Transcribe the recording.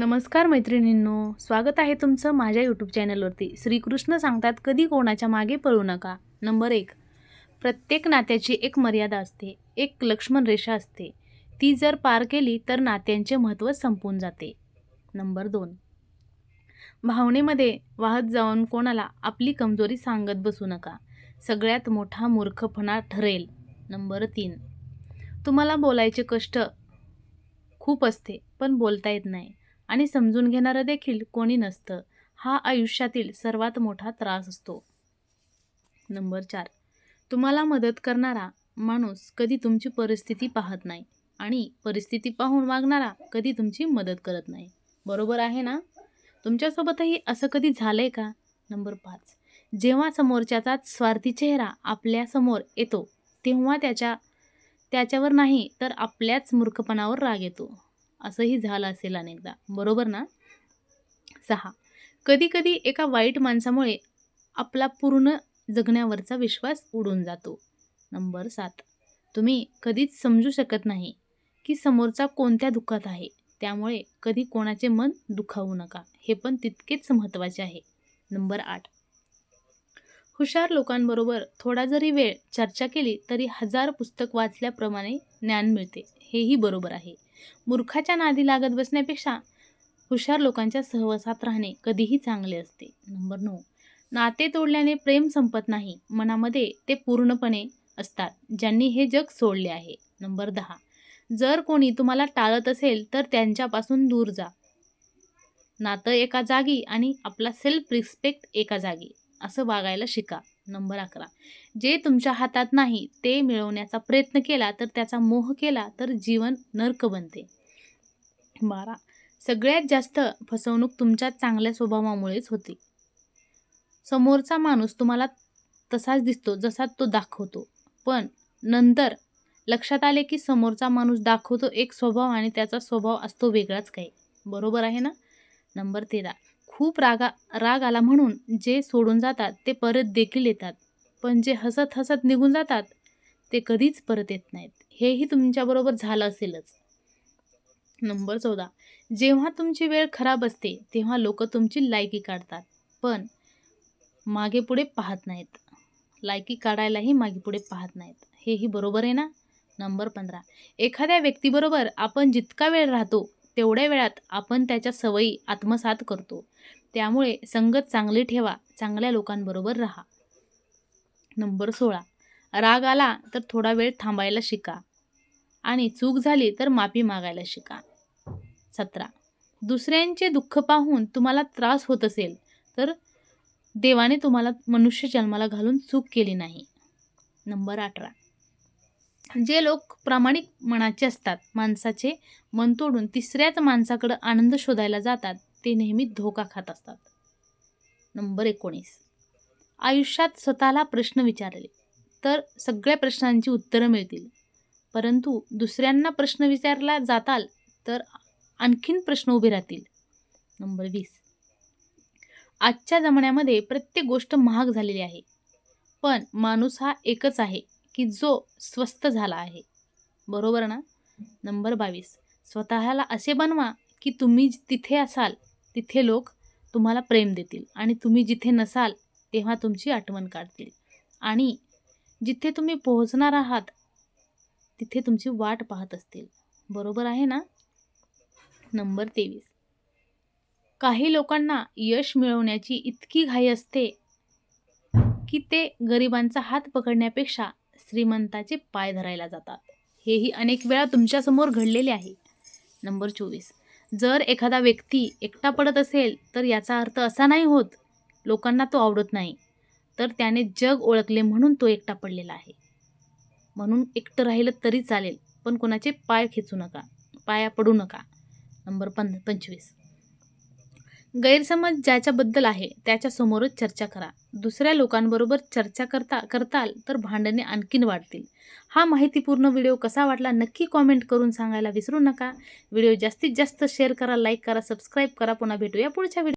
नमस्कार मैत्रिणींनो स्वागत आहे तुमचं माझ्या यूट्यूब चॅनलवरती. श्रीकृष्ण सांगतात कधी कोणाच्या मागे पळू नका. नंबर एक प्रत्येक नात्याची एक मर्यादा असते एक लक्ष्मण रेषा असते. ती जर पार केली तर नात्यांचे महत्त्व संपून जाते. नंबर दोन भावनेमध्ये वाहत जाऊन कोणाला आपली कमजोरी सांगत बसू नका. सगळ्यात मोठा मूर्खपणा ठरेल. नंबर तीन तुम्हाला बोलायचे कष्ट खूप असते पण बोलता येत नाही. आणि समजून घेणारं देखील कोणी नसतं. हा आयुष्यातील सर्वात मोठा त्रास असतो. नंबर चार. तुम्हाला मदत करणारा माणूस कधी तुमची परिस्थिती पाहत नाही आणि परिस्थिती पाहून वागणारा कधी तुमची मदत करत नाही. बरोबर आहे ना? तुमच्यासोबतही असं कधी झालं आहे का? नंबर पाच. जेव्हा समोरच्याचा स्वार्थी चेहरा आपल्यासमोर येतो तेव्हा त्याच्या त्याच्यावर नाही तर आपल्याच मूर्खपणावर राग येतो. असंही झालं असेल अनेकदा. बरोबर ना? सहा. कधीकधी एका वाईट माणसामुळे आपला पूर्ण जगण्यावरचा विश्वास उडून जातो. नंबर सात. तुम्ही कधीच समजू शकत नाही की समोरचा कोणत्या दुःखात आहे. त्यामुळे कधी कोणाचे मन दुखावू नका. हे पण तितकेच महत्त्वाचे आहे. नंबर आठ. हुशार लोकांबरोबर थोडा जरी वेळ चर्चा केली तरी हजार पुस्तक वाचल्याप्रमाणे ज्ञान मिळते. हेही बरोबर आहे. मूर्खाच्या नादी लागत बसण्यापेक्षा हुशार लोकांच्या सहवासात राहणे कधीही चांगले असते. नंबर नऊ. नाते तोडल्याने प्रेम संपत नाही. मनामध्ये ते पूर्णपणे असतात ज्यांनी हे जग सोडले आहे. नंबर दहा. जर कोणी तुम्हाला टाळत असेल तर त्यांच्यापासून दूर जा. नातं एका जागी आणि आपला सेल्फ रिस्पेक्ट एका जागी. असं वागायला शिका. नंबर अकरा. जे तुमच्या हातात नाही ते मिळवण्याचा प्रयत्न केला तर त्याचा मोह केला तर जीवन नर्क बनते. बारा. सगळ्यात जास्त फसवणूक तुमच्या चांगल्या स्वभावामुळेच होते. समोरचा माणूस तुम्हाला तसाच दिसतो जसा तो दाखवतो. पण नंतर लक्षात आले की समोरचा माणूस दाखवतो एक स्वभाव आणि त्याचा स्वभाव असतो वेगळाच काही. बरोबर आहे ना? नंबर तेरा. खूप रागा राग आला म्हणून जे सोडून जातात ते परत देखील येतात. पण जे हसत हसत निघून जातात ते कधीच परत येत नाहीत. हेही तुमच्याबरोबर झालं असेलच. नंबर चौदा. जेव्हा तुमची वेळ खराब असते तेव्हा लोक तुमची लायकी काढतात. पण मागे पुढे पाहत नाहीत. लायकी काढायलाही मागे पुढे पाहत नाहीत. हेही बरोबर आहे ना? नंबर पंधरा. एखाद्या व्यक्तीबरोबर आपण जितका वेळ राहतो तेवढ्या वेळात आपण त्याच्या सवयी आत्मसात करतो. त्यामुळे संगत चांगली ठेवा चांगल्या लोकांबरोबर राहा. नंबर सोळा. राग आला तर थोडा वेळ थांबायला शिका. आणि चूक झाली तर माफी मागायला शिका. सतरा. दुसऱ्यांचे दुःख पाहून तुम्हाला त्रास होत असेल तर देवाने तुम्हाला मनुष्य जन्माला घालून चूक केली नाही. नंबर अठरा. जे लोक प्रामाणिक मनाचे असतात माणसाचे मन तोडून तिसऱ्याच माणसाकडं आनंद शोधायला जातात ते नेहमी धोका खात असतात. नंबर एकोणीस. आयुष्यात स्वतःला प्रश्न विचारले तर सगळ्या प्रश्नांची उत्तरं मिळतील. परंतु दुसऱ्यांना प्रश्न विचारला जाताल तर आणखीन प्रश्न उभे राहतील. नंबर वीस. आजच्या जमान्यामध्ये प्रत्येक गोष्ट महाग झालेली आहे. पण माणूस हा एकच आहे. की जो स्वस्त झाला आहे. बरोबर ना? नंबर बावीस. स्वतःला असे बनवा की तुम्ही तिथे असाल तिथे लोक तुम्हाला प्रेम देतील आणि तुम्ही जिथे नसाल तेव्हा तुमची आठवण काढतील. आणि जिथे तुम्ही पोहोचणार आहात तिथे तुमची वाट पाहत असतील. बरोबर आहे ना? नंबर तेवीस. काही लोकांना यश मिळवण्याची इतकी घाई असते की ते गरिबांचा हात पकडण्यापेक्षा श्रीमंताचे पाय धरायला जातात. हेही अनेक वेळा तुमच्यासमोर घडलेले आहे. नंबर चोवीस. जर एखादा व्यक्ती एकटा पडत असेल तर याचा अर्थ असा नाही होत लोकांना तो आवडत नाही. तर त्याने जग ओळखले म्हणून तो एकटा पडलेला आहे. म्हणून एकटं राहिलं तरी चालेल पण कोणाचे पाय खेचू नका पाया पडू नका. नंबर पं पंचवीस. गैरसमज ज्याच्याबद्दल आहे त्याच्यासमोरच चर्चा करा. दुसऱ्या लोकांबरोबर चर्चा करता करताल तर भांडणे आणखीन वाढतील. हा माहितीपूर्ण व्हिडिओ कसा वाटला नक्की कॉमेंट करून सांगायला विसरू नका. व्हिडिओ जास्तीत जास्त शेअर करा लाईक करा सबस्क्राईब करा. पुन्हा भेटूया पुढच्या व्हिडिओ